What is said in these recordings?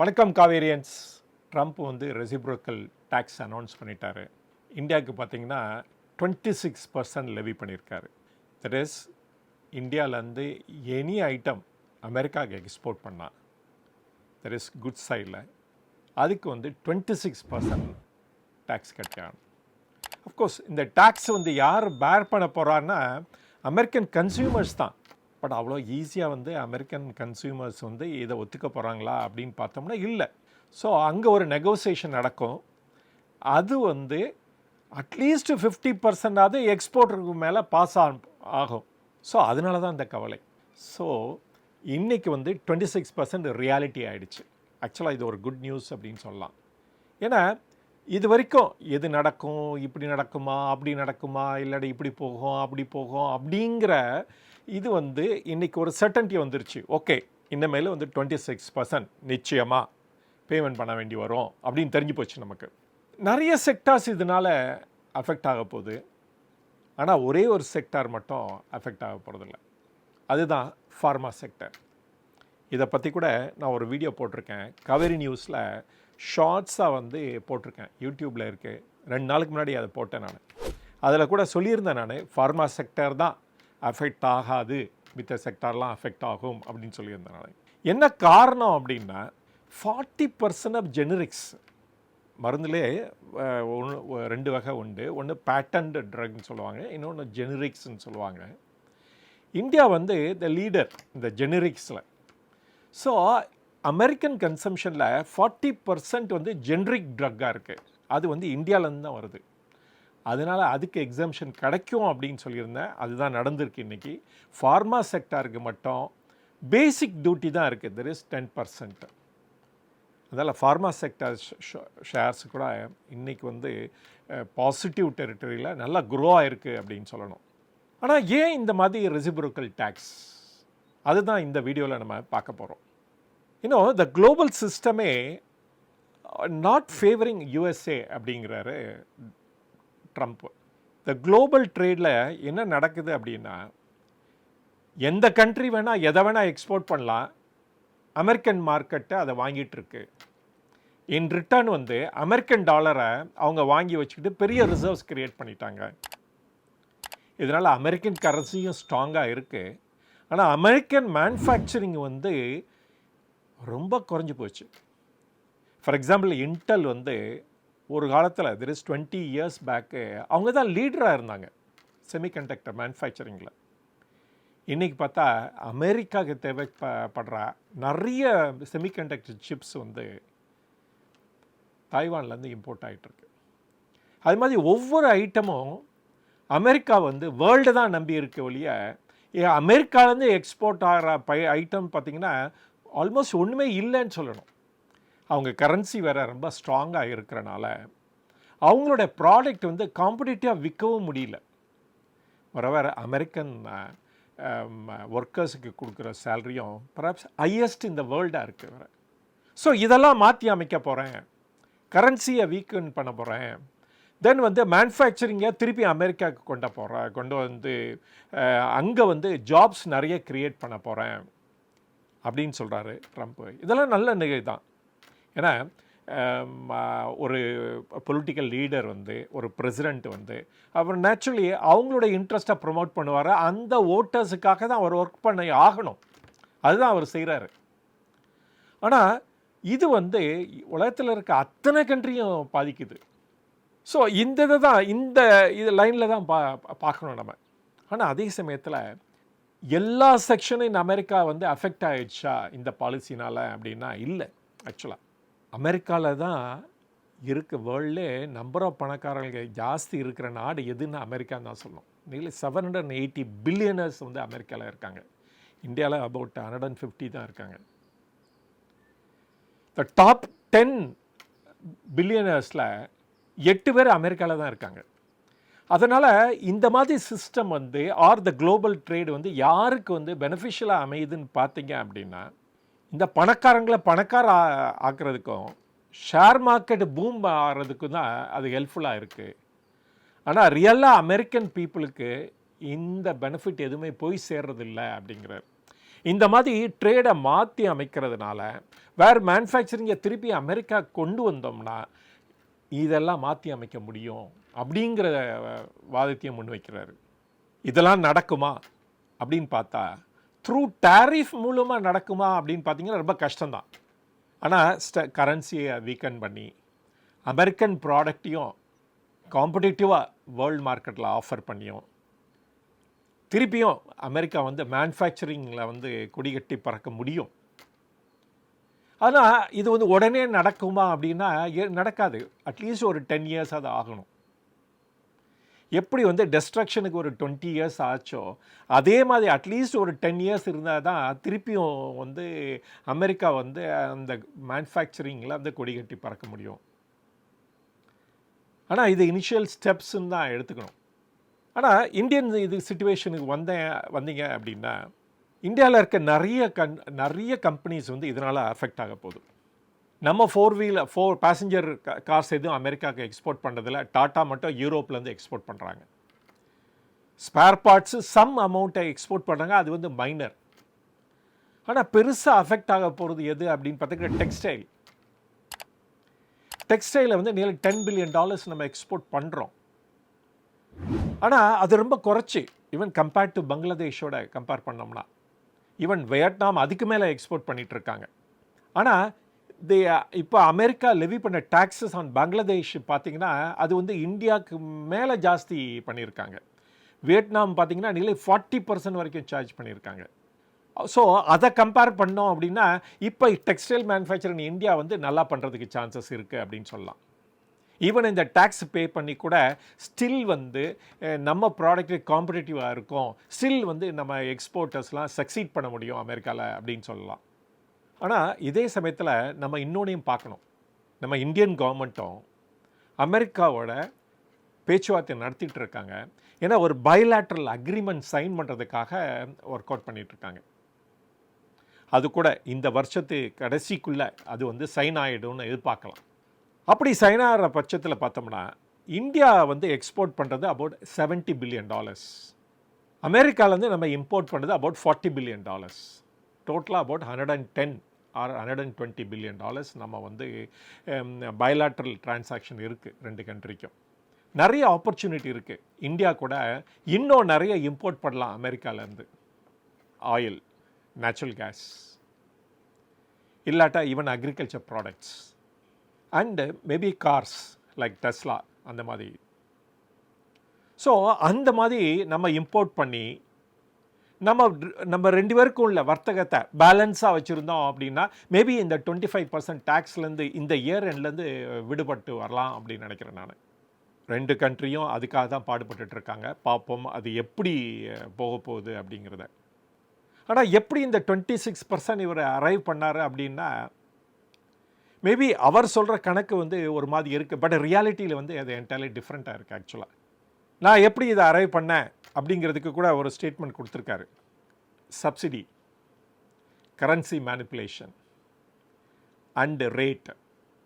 வணக்கம் காவேரியன்ஸ். ட்ரம்ப் வந்து ரெசிப்ரோக்கல் டேக்ஸ் அனௌன்ஸ் பண்ணிட்டாரு. இந்தியாவுக்கு பார்த்தீங்கன்னா டுவெண்ட்டி சிக்ஸ் பர்சன்ட் லெவி பண்ணியிருக்காரு. தட் இஸ் இந்தியாவிலேருந்து எனி ஐட்டம் அமெரிக்காவுக்கு எக்ஸ்போர்ட் பண்ணால் தட் இஸ் குட் சைடில் அதுக்கு வந்து டுவெண்ட்டி சிக்ஸ் பர்சன்ட் டேக்ஸ் கட்டியாகணும் அஃப்கோர்ஸ் இந்த டேக்ஸ் வந்து யார் பேர் பண்ண போகிறான்னா அமெரிக்கன் கன்சியூமர்ஸ் தான். பட் அவ்வளோ ஈஸியாக வந்து அமெரிக்கன் கன்சியூமர்ஸ் வந்து இதை ஒத்துக்க போகிறாங்களா அப்படின்னு பார்த்தோம்னா இல்லை. ஸோ அங்கே ஒரு நெகோசியேஷன் நடக்கும். அது வந்து அட்லீஸ்ட் ஃபிஃப்டி பர்சன்டாவது எக்ஸ்போர்ட்டருக்கு மேலே பாஸ் ஆகும். ஸோ அதனால தான் இந்த கவலை. ஸோ இன்றைக்கி வந்து டுவெண்ட்டி சிக்ஸ் பர்சன்ட் ரியாலிட்டி ஆகிடுச்சு ஆக்சுவலாக இது ஒரு குட் நியூஸ் அப்படின்னு சொல்லலாம். ஏன்னா இது வரைக்கும் எது நடக்கும் இப்படி நடக்குமா அப்படி நடக்குமா இல்லாட்டி இப்படி போகும் அப்படி போகும் அப்படிங்கிற இது வந்து இன்றைக்கி ஒரு சர்டன்ட்டி வந்துருச்சு. ஓகே இனிமேல் வந்து டுவெண்ட்டி சிக்ஸ் பர்சன்ட் நிச்சயமாக பேமெண்ட் பண்ண வேண்டி வரும் அப்படின்னு தெரிஞ்சு போச்சு நமக்கு. நிறைய செக்டார்ஸ் இதனால் அஃபெக்ட் ஆக போகுது. ஆனால் ஒரே ஒரு செக்டார் மட்டும் அஃபெக்ட் ஆக போகிறதில்ல அதுதான் ஃபார்மா செக்டர் இதை பற்றி கூட நான் ஒரு வீடியோ போட்டிருக்கேன். கவரி நியூஸில் ஷார்ட்ஸாக வந்து போட்டிருக்கேன். யூடியூப்பில் இருக்குது ரெண்டு நாளுக்கு முன்னாடி அதை போட்டேன் நான். அதில் கூட சொல்லியிருந்தேன் நான் ஃபார்மா செக்டர் தான். அஃபெக்ட் ஆகாது. மித்த செக்டார்லாம் அஃபெக்ட் ஆகும் அப்படின்னு சொல்லியிருந்தனால. என்ன காரணம் அப்படின்னா ஃபார்ட்டி பர்சன்ட் ஆஃப் ஜெனரிக்ஸ் மருந்துலே ஒன்று ரெண்டு வகை உண்டு. ஒன்று பேட்டன்ட் ட்ரக்னு சொல்லுவாங்க இன்னொன்று ஜெனரிக்ஸ்னு சொல்லுவாங்க. இந்தியா வந்து த லீடர் இந்த ஜெனரிக்ஸில் ஸோ அமெரிக்கன் கன்சம்ஷனில் ஃபார்ட்டி பர்சன்ட் வந்து ஜென்ரிக் ட்ரக்காக இருக்குது அது வந்து இந்தியாவிலேருந்து தான் வருது. அதனால் அதுக்கு எக்ஸம்ஷன் கிடைக்கும் அப்படின்னு சொல்லியிருந்தேன். அதுதான் நடந்திருக்கு இன்றைக்கி ஃபார்மா செக்டாருக்கு மட்டும் பேசிக் டியூட்டி தான் இருக்குது தெர் இஸ் டென் பர்சன்ட் அதனால் ஃபார்மா செக்டர் ஷேர்ஸ் கூட இன்றைக்கி வந்து பாசிட்டிவ் டெரிட்டரியில் நல்லா க்ரோ ஆகிருக்கு அப்படின்னு சொல்லணும். ஆனால் ஏன் இந்த மாதிரி ரெசிபுரோக்கல் டேக்ஸ் அதுதான் இந்த வீடியோவில் நம்ம பார்க்க போகிறோம் இன்னும் த குளோபல் சிஸ்டமே நாட் ஃபேவரிங் யூஎஸ்ஏ அப்படிங்கிறாரு ட்ரம்ப் த குளோபல் ட்ரேடில் என்ன நடக்குது அப்படின்னா எந்த கண்ட்ரி வேணால் எதை வேணால் எக்ஸ்போர்ட் பண்ணலாம் அமெரிக்கன் மார்க்கெட்டை அதை வாங்கிட்டுருக்கு இன் ரிட்டர்ன் வந்து அமெரிக்கன் டாலரை அவங்க வாங்கி வச்சுக்கிட்டு பெரிய ரிசர்வ்ஸ் கிரியேட் பண்ணிட்டாங்க. இதனால் அமெரிக்கன் கரன்சியும் ஸ்ட்ராங்காக இருக்குது ஆனால் அமெரிக்கன் மேனுஃபேக்சரிங் வந்து ரொம்ப குறைஞ்சி போச்சு. ஃபார் எக்ஸாம்பிள் இன்டெல் வந்து ஒரு காலத்தில் there is twenty years back அவங்க தான் லீடராக இருந்தாங்க செமிகண்டக்டர் மேனுஃபேக்சரிங்கில் இன்றைக்கி பார்த்தா அமெரிக்காவுக்கு தேவைப்படுற நிறைய செமிகண்டக்டர் சிப்ஸ் வந்து தாய்வான்லேருந்து இம்போர்ட் ஆகிட்டுருக்கு அது மாதிரி ஒவ்வொரு ஐட்டமும் அமெரிக்கா வந்து வேர்ல்டு தான் நம்பி இருக்க ஒழிய அமெரிக்காலேருந்து எக்ஸ்போர்ட் ஆகிற பை ஐட்டம் பார்த்திங்கன்னா ஆல்மோஸ்ட் ஒன்றுமே இல்லைன்னு சொல்லணும். அவங்க கரன்சி வேறு ரொம்ப ஸ்ட்ராங்காக இருக்கிறனால அவங்களோட ப்ராடக்ட் வந்து காம்படிட்டிவாக விற்கவும் முடியல. வர வேறு அமெரிக்கன் ஒர்க்கர்ஸுக்கு கொடுக்குற சேலரியும் பராப்ஸ் ஹையஸ்ட் இந்த வேர்ல்டாக இருக்குது வேறு ஸோ இதெல்லாம் மாற்றி அமைக்க போகிறேன் கரன்சியை வீக்கன் பண்ண போகிறேன் தென் வந்து மேனுஃபேக்சரிங்கை திருப்பி அமெரிக்காவுக்கு கொண்டு போகிறேன் கொண்டு வந்து அங்கே வந்து ஜாப்ஸ் நிறைய க்ரியேட் பண்ண போகிறேன் அப்படின்னு சொல்கிறாரு ட்ரம்ப்பு இதெல்லாம் நல்ல நிகழ்வு தான் ஏன்னா ஒரு பொலிட்டிக்கல் லீடர் வந்து ஒரு பிரசிடெண்ட் வந்து அவர் நேச்சுரலி அவங்களோட இன்ட்ரெஸ்ட்டை ப்ரொமோட் பண்ணுவார். அந்த ஓட்டர்ஸுக்காக தான் அவர் ஒர்க் பண்ண ஆகணும். அதுதான் அவர் செய்கிறாரு ஆனால் இது வந்து உலகத்தில் இருக்க அத்தனை கண்ட்ரியும் பாதிக்குது. ஸோ இந்த இதை தான் இந்த இது லைனில் தான் பா பார்க்கணும் நம்ம. ஆனால் அதே சமயத்தில் எல்லா செக்ஷனும் இந்த அமெரிக்கா வந்து அஃபெக்ட் ஆகிடுச்சா இந்த பாலிசினால் அப்படின்னா இல்லை ஆக்சுவலாக அமெரிக்காவில் தான் இருக்க வேர்ல்ட்லே நம்பர் ஆஃப் பணக்காரர்கள் ஜாஸ்தி இருக்கிற நாடு எதுன்னு அமெரிக்கான்னு தான் சொல்லணும். Nearly seven hundred and eighty billionaires வந்து அமெரிக்காவில் இருக்காங்க. இந்தியாவில் அபவுட் ஹண்ட்ரட் அண்ட் ஃபிஃப்டி தான் இருக்காங்க. த டாப் டென் பில்லியனர்ஸில் எட்டு பேர் அமெரிக்காவில் தான் இருக்காங்க. அதனால் இந்த மாதிரி சிஸ்டம் வந்து ஆர் த குளோபல் ட்ரேடு வந்து யாருக்கு வந்து பெனிஃபிஷியலாக அமையுதுன்னு பார்த்தீங்க அப்படின்னா இந்த பணக்காரங்களை பணக்கார ஆ- ஆக்குறதுக்கும் ஷேர் மார்க்கெட் பூம் ஆகிறதுக்கும் தான் அது ஹெல்ப்ஃபுல்லாக இருக்குது ஆனால் ரியலாக அமெரிக்கன் பீப்புளுக்கு இந்த பெனிஃபிட் எதுவுமே போய் சேர்றதில்ல அப்படிங்கிறார். இந்த மாதிரி ட்ரேடை மாற்றி அமைக்கிறதுனால வேறு மேனுஃபேக்சரிங்கை திருப்பி அமெரிக்கா கொண்டு வந்தோம்னா இதெல்லாம் மாற்றி அமைக்க முடியும் அப்படிங்கிற வாதத்தையும் முன்வைக்கிறாரு. இதெல்லாம் நடக்குமா அப்படின்னு பார்த்தா த்ரூ டேரிஃப் மூலமாக நடக்குமா அப்படின்னு பார்த்தீங்கன்னா ரொம்ப கஷ்டம்தான். ஆனால் ஸ்ட கரன்சியை வீக்கன் பண்ணி அமெரிக்கன் ப்ராடக்டையும் காம்படிட்டிவாக வேர்ல்டு மார்க்கெட்டில் ஆஃபர் பண்ணியும் திருப்பியும் அமெரிக்கா வந்து மேனுஃபேக்சரிங்கில் வந்து கொடிகட்டி பறக்க முடியும். ஆனால் இது வந்து உடனே நடக்குமா அப்படின்னா ஏ- நடக்காது. அட்லீஸ்ட் ஒரு டென் இயர்ஸ் அது ஆகணும். எப்படி வந்து டெஸ்ட்ரக்ஷனுக்கு ஒரு டுவெண்ட்டி இயர்ஸ் ஆச்சோ அதே மாதிரி அட்லீஸ்ட் ஒரு டென் இயர்ஸ் இருந்தால் தான் திருப்பியும் வந்து அமெரிக்கா வந்து அந்த மேனுஃபேக்சரிங்கில் வந்து கொடிகட்டி பறக்க முடியும். ஆனால் இது இனிஷியல் ஸ்டெப்ஸுன்னு தான் எடுத்துக்கணும். ஆனால் இந்தியன் இது சுச்சுவேஷனுக்கு வந்தேன் வந்தீங்க அப்படின்னா இந்தியாவில் இருக்க நிறைய கன் நிறைய கம்பெனிஸ் வந்து இதனால் அஃபெக்ட் ஆக போகுது. நம்ம four wheeler four passenger cars எதுவும் அமெரிக்காவுக்கு எக்ஸ்போர்ட் பண்ணுறதில்ல டாட்டா மட்டும் யூரோப்லேருந்து எக்ஸ்போர்ட் பண்ணுறாங்க ஸ்பேர் பார்ட்ஸு சம் அமௌண்ட்டை எக்ஸ்போர்ட் பண்ணுறாங்க அது வந்து மைனர் ஆனால் பெருசாக அஃபெக்ட் ஆக போகிறது எது அப்படின்னு பார்த்தீங்கன்னா டெக்ஸ்டைல் டெக்ஸ்டைலை வந்து நியர்லி டென் பில்லியன் டாலர்ஸ் நம்ம எக்ஸ்போர்ட் பண்ணுறோம் ஆனால் அது ரொம்ப குறைச்சி. ஈவன் கம்பேர்ட் டு பங்களாதேஷோட கம்பேர் பண்ணோம்னா. ஈவன் வியட்நாம் அதுக்கு மேலே எக்ஸ்போர்ட் பண்ணிகிட்ருக்காங்க இருக்காங்க. ஆனால் தே இப்போ அமெரிக்கா லெவி பண்ண டாக்ஸஸ் ஆன் பங்களாதேஷ் பார்த்தீங்கன்னா அது வந்து இந்தியாவுக்கு மேலே ஜாஸ்தி பண்ணியிருக்காங்க வியட்நாம் பார்த்தீங்கன்னா நிலை ஃபார்ட்டி பர்சன்ட் வரைக்கும் சார்ஜ் பண்ணியிருக்காங்க ஸோ அதை கம்பேர் பண்ணோம் அப்படின்னா இப்போ டெக்ஸ்டைல் மேனுஃபேக்சரிங் இந்தியா வந்து நல்லா பண்ணுறதுக்கு சான்சஸ் இருக்குது அப்படின்னு சொல்லலாம். ஈவன் இந்த டேக்ஸ் பே பண்ணி கூட ஸ்டில் வந்து நம்ம ப்ராடக்ட் காம்படிட்டிவாக இருக்கும். ஸ்டில் வந்து நம்ம எக்ஸ்போர்ட்டர்ஸ்லாம் சக்சீட் பண்ண முடியும் அமெரிக்காவில் அப்படின்னு சொல்லலாம். ஆனால் இதே சமயத்தில் நம்ம இன்னொன்றையும் பார்க்கணும். நம்ம இந்தியன் கவர்மெண்ட்டும் அமெரிக்காவோட பேச்சுவார்த்தை நடத்திட்டு இருக்காங்க. ஏன்னா ஒரு பயலாட்ரல் அக்ரிமெண்ட் சைன் பண்ணுறதுக்காக ஒர்க் அவுட் பண்ணிகிட்ருக்காங்க இருக்காங்க. அது கூட இந்த வருஷத்து கடைசிக்குள்ளே அது வந்து சைன் ஆகிடும்னு எதிர்பார்க்கலாம். அப்படி சைன் ஆகிற பட்சத்தில் பார்த்தோம்னா இந்தியா வந்து எக்ஸ்போர்ட் பண்ணுறது அபவுட் 70 பில்லியன் டாலர்ஸ் அமெரிக்காவிலேருந்து நம்ம இம்போர்ட் பண்ணுறது அபவுட் ஃபார்ட்டி பில்லியன் டாலர்ஸ் டோட்டலாக about hundred and ten or hundred and twenty billion dollars நம்ம வந்து பயலாட்ரல் டிரான்சாக்ஷன் இருக்குது ரெண்டு கண்ட்ரிக்கும் நிறைய ஆப்பர்ச்சுனிட்டி இருக்குது இந்தியா கூட இன்னும் நிறைய இம்போர்ட் பண்ணலாம் அமெரிக்காவிலேருந்து ஆயில் நேச்சுரல் கேஸ் இல்லாட்டா even agriculture products and maybe cars like Tesla அந்த மாதிரி. ஸோ அந்த மாதிரி நம்ம இம்போர்ட் பண்ணி நம்ம நம்ம ரெண்டு பேருக்கும் உள்ள வர்த்தகத்தை பேலன்ஸாக வச்சுருந்தோம் அப்படின்னா மேபி இந்த டுவெண்ட்டி ஃபைவ் பர்சன்ட் டேக்ஸ்லேருந்து இந்த இயர் எண்ட்லேருந்து விடுபட்டு வரலாம் அப்படின்னு நினைக்கிறேன் நான். ரெண்டு கண்ட்ரியும் அதுக்காக தான் பாடுபட்டுட்டு இருக்காங்க. பார்ப்போம் அது எப்படி போக போகுது அப்படிங்கிறத. ஆனால் எப்படி இந்த டுவெண்ட்டி சிக்ஸ் பர்சன்ட் இவர் அரைவ் பண்ணார் அப்படின்னா மேபி அவர் சொல்கிற கணக்கு வந்து ஒரு மாதிரி இருக்குது பட் ரியாலிட்டியில் வந்து அது என்டையர்லி டிஃப்ரெண்ட்டாக இருக்குது ஆக்சுவலாக நான் எப்படி இதை அரைவ் பண்ணேன் அப்படிங்கிறதுக்கு கூட ஒரு ஸ்டேட்மெண்ட் கொடுத்துருக்காரு. Subsidy currency manipulation and rate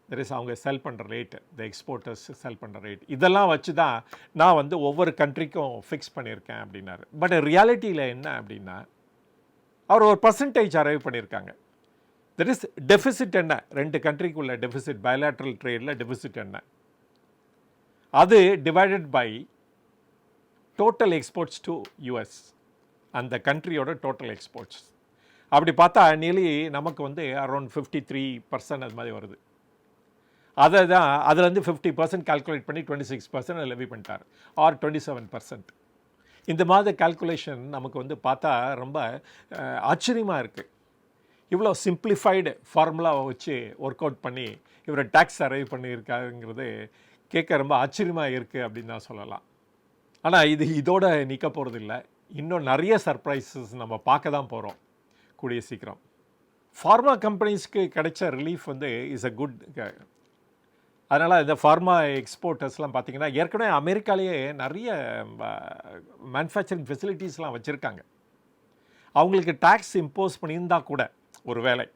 there is அவங்க செல் பண்ணுற ரேட்டு த எக்ஸ்போர்ட்டர்ஸ் செல் பண்ணுற ரேட் இதெல்லாம் வச்சு தான் நான் வந்து ஒவ்வொரு கண்ட்ரிக்கும் ஃபிக்ஸ் பண்ணியிருக்கேன் அப்படின்னாரு. பட் ரியாலிட்டியில் என்ன அப்படின்னா அவர் ஒரு பர்சன்டேஜ் அரைவ் பண்ணியிருக்காங்க. தெர் இஸ் டெஃபிசிட் என்ன? ரெண்டு கண்ட்ரிக்குள்ள டெஃபிசிட் பயலாட்ரல் ட்ரேடில் டெஃபிசிட் என்ன? அது divided by total exports to US அந்த கண்ட்ரியோட டோட்டல் எக்ஸ்போர்ட்ஸ் அப்படி பார்த்தா நியர்லி நமக்கு வந்து அரௌண்ட் ஃபிஃப்டி த்ரீ பர்சன்ட் அது மாதிரி வருது. அதை தான் அதுலேருந்து ஃபிஃப்டி பர்சன்ட் கால்குலேட் பண்ணி டுவெண்ட்டி சிக்ஸ் பர்சன்ட் லெவி பண்ணிட்டார். ஆர் டுவெண்ட்டி செவன் பர்சன்ட் இந்த மாதிரி கால்குலேஷன் நமக்கு வந்து பார்த்தா ரொம்ப ஆச்சரியமாக இருக்குது இவ்வளோ சிம்பிளிஃபைடு ஃபார்முலாவை வச்சு ஒர்க் அவுட் பண்ணி இவரை டேக்ஸ் அரைவ் பண்ணியிருக்காருங்கிறது கேட்க ரொம்ப ஆச்சரியமாக இருக்குது அப்படின்னு தான் சொல்லலாம். ஆனால் இது இதோட நிற்க போகிறதில்ல இன்னும் நிறைய சர்ப்ரைசஸ் நம்ம பார்க்க தான் போகிறோம் கூடிய சீக்கிரம். ஃபார்மா கம்பெனிஸ்க்கு கிடைச்ச ரிலீஃப் வந்து இஸ் அ குட் அதனால் இந்த ஃபார்மா எக்ஸ்போர்ட்டர்ஸ்லாம் பார்த்தீங்கன்னா ஏற்கனவே அமெரிக்காலேயே நிறைய மேனுஃபேக்சரிங் ஃபெசிலிட்டிஸ்லாம் வச்சுருக்காங்க. அவங்களுக்கு டேக்ஸ் இம்போஸ் பண்ணியிருந்தா கூட ஒரு வேலை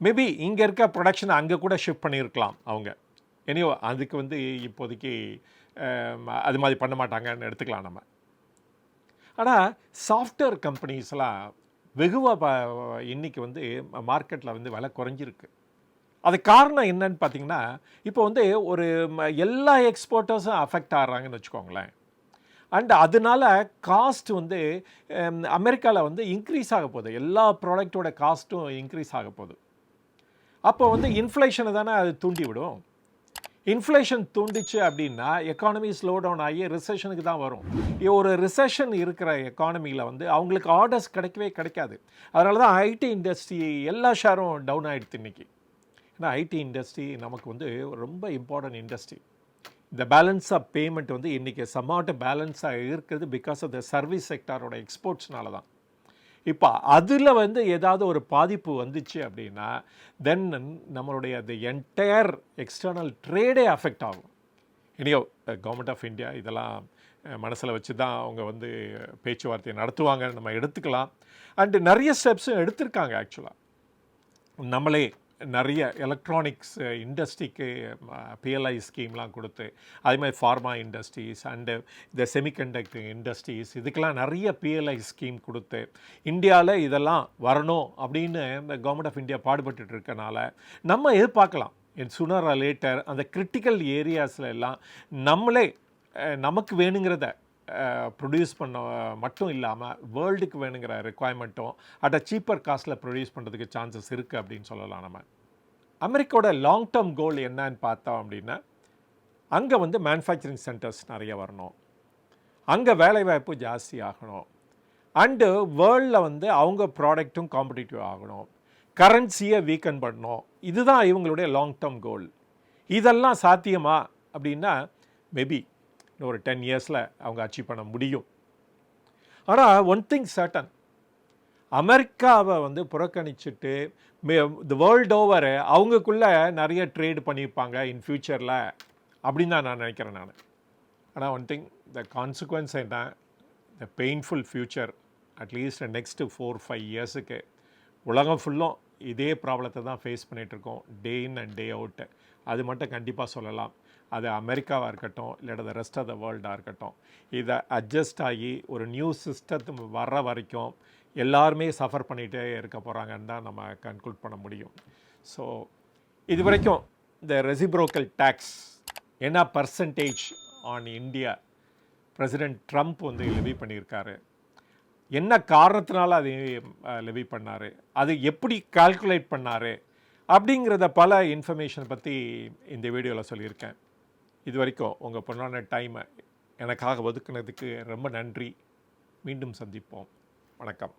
மேபி இங்கே இருக்க ப்ரொடக்ஷனை அங்கே கூட ஷிஃப்ட் பண்ணியிருக்கலாம் அவங்க. எனியோ அதுக்கு வந்து இப்போதைக்கு அது மாதிரி பண்ண மாட்டாங்கன்னு எடுத்துக்கலாம் நம்ம. ஆனால் சாஃப்ட்வேர் கம்பெனிஸ்லாம் வெகுவாக ப இன்னைக்கு வந்து மார்க்கெட்டில் வந்து விலை குறைஞ்சிருக்கு. அது காரணம் என்னன்னு பார்த்தீங்கன்னா இப்போ வந்து ஒரு ம- எல்லா எக்ஸ்போர்ட்டர்ஸும் அஃபெக்ட் ஆகிறாங்கன்னு வச்சுக்கோங்களேன். அண்ட் அதனால காஸ்ட் வந்து அமெரிக்காவில் வந்து இன்க்ரீஸ் ஆக போகுது. எல்லா ப்ராடக்டோட காஸ்ட்டும் இன்க்ரீஸ் ஆக போகுது. அப்போ வந்து இன்ஃப்ளேஷனை தானே அது தூண்டி விடும் இன்ஃப்ளேஷன் தூண்டிச்சு அப்படின்னா எக்கானமி ஸ்லோ டவுன் ஆகி ரிசெஷனுக்கு தான் வரும். ஒரு ரிசெஷன் இருக்கிற எக்கானமியில் வந்து அவங்களுக்கு ஆர்டர்ஸ் கிடைக்கவே கிடைக்காது. அதனால தான் ஐடி இண்டஸ்ட்ரி எல்லா ஷேரும் டவுன் ஆகிடுது இன்றைக்கி ஏன்னா ஐடி இண்டஸ்ட்ரி நமக்கு வந்து ரொம்ப இம்பார்ட்டன்ட் இண்டஸ்ட்ரி இந்த பேலன்ஸ் ஆஃப் பேமெண்ட் வந்து இன்றைக்கி சமாட்டு பேலன்ஸாக இருக்கிறது பிகாஸ் ஆஃப் த சர்வீஸ் செக்டாரோட எக்ஸ்போர்ட்ஸ்னால தான். இப்போ அதில் வந்து ஏதாவது ஒரு பாதிப்பு வந்துச்சு அப்படின்னா தென் நம்மளுடைய அந்த என்டையர் எக்ஸ்டர்னல் ட்ரேடே அஃபெக்ட் ஆகும். இனியோ கவர்மெண்ட் ஆஃப் இந்தியா இதெல்லாம் மனசில் வச்சு தான் அவங்க வந்து பேச்சுவார்த்தையை நடத்துவாங்க நம்ம எடுத்துக்கலாம். அண்டு நிறைய ஸ்டெப்ஸும் எடுத்திருக்காங்க ஆக்சுவலாக நம்மளே நிறைய எலக்ட்ரானிக்ஸ் இண்டஸ்ட்ரிக்கு பிஎல்ஐ ஸ்கீம்லாம் கொடுத்து அதே மாதிரி ஃபார்மா இண்டஸ்ட்ரீஸ் அண்டு இந்த செமிகண்டக்டர் இண்டஸ்ட்ரீஸ் இதுக்கெல்லாம் நிறைய பிஎல்ஐ ஸ்கீம் கொடுத்து இந்தியாவில் இதெல்லாம் வரணும் அப்படின்னு இந்த கவர்மெண்ட் ஆஃப் இந்தியா பாடுபட்டு இருக்கனால நம்ம எதிர்பார்க்கலாம். என் சுனர் லேட்டர் அந்த கிரிட்டிக்கல் ஏரியாஸில் எல்லாம் நம்மளே uh, நமக்கு வேணுங்கிறத ப்ரொடியூஸ் பண்ண மட்டும் இல்லாமல் வேர்ல்டுக்கு வேணுங்கிற ரெக்குவயர்மெண்ட்டும் at a cheaper cost produce பண்ணுறதுக்கு சான்சஸ் இருக்குது அப்படின்னு சொல்லலாம் நம்ம. அமெரிக்காவோட லாங் டேர்ம் கோல் என்னன்னு பார்த்தோம் அப்படின்னா அங்கே வந்து மேனுஃபேக்சரிங் சென்டர்ஸ் நிறைய வரணும். அங்கே வேலைவாய்ப்பு ஜாஸ்தி ஆகணும். அண்டு வேர்ல்டில் வந்து அவங்க ப்ராடக்ட்டும் காம்படிட்டிவ் ஆகணும். கரன்சியை வீக்கன் பண்ணணும். இதுதான் இவங்களுடைய லாங் டேர்ம் கோல் இதெல்லாம் சாத்தியமா அப்படின்னா மேபி இன்னும் ஒரு டென் இயர்ஸில் அவங்க அச்சீவ் பண்ண முடியும். ஆனால் ஒன் திங் சர்டன் அமெரிக்காவை வந்து புறக்கணிச்சிட்டு த வேர்ல்ட் ஓவர் அவங்களுக்குள்ளே நிறைய ட்ரேட் பண்ணியிருப்பாங்க இன் ஃப்யூச்சரில் அப்படின்னு தான் நான் நினைக்கிறேன் நான். ஆனால் ஒன் திங் த கான்சிக்வன்ஸ் என்ன? The painful future at least next four five இயர்ஸுக்கு உலகம் ஃபுல்லும் இதே ப்ராப்ளத்தை தான் ஃபேஸ் பண்ணிகிட்ருக்கோம் டே இன் அண்ட் டே அவுட்டு அது மட்டும் கண்டிப்பாக சொல்லலாம். அது அமெரிக்காவாக இருக்கட்டும் இல்லாட்ட ரெஸ்ட் ஆஃப் த வேர்ல்டாக இருக்கட்டும். இதை அட்ஜஸ்ட் ஆகி ஒரு நியூ சிஸ்டத்து வர்ற வரைக்கும் எல்லாருமே சஃபர் பண்ணிகிட்டே இருக்க போகிறாங்கன்னு தான் நம்ம கன்க்ளூட் பண்ண முடியும். ஸோ இது வரைக்கும் இந்த ரெசிப்ரோக்கல் டேக்ஸ் என்ன percentage on India president Trump வந்து லெவி பண்ணியிருக்காரு. என்ன காரணத்தினால அதை லெவி பண்ணார்? அது எப்படி கால்குலேட் பண்ணார்? அப்படிங்கிறத பல இன்ஃபர்மேஷன் பற்றி இந்த வீடியோவில் சொல்லியிருக்கேன். இது வரைக்கும் உங்கள் பொண்ணான டைமை எனக்காக ஒதுக்குனதுக்கு ரொம்ப நன்றி. மீண்டும் சந்திப்போம். வணக்கம்.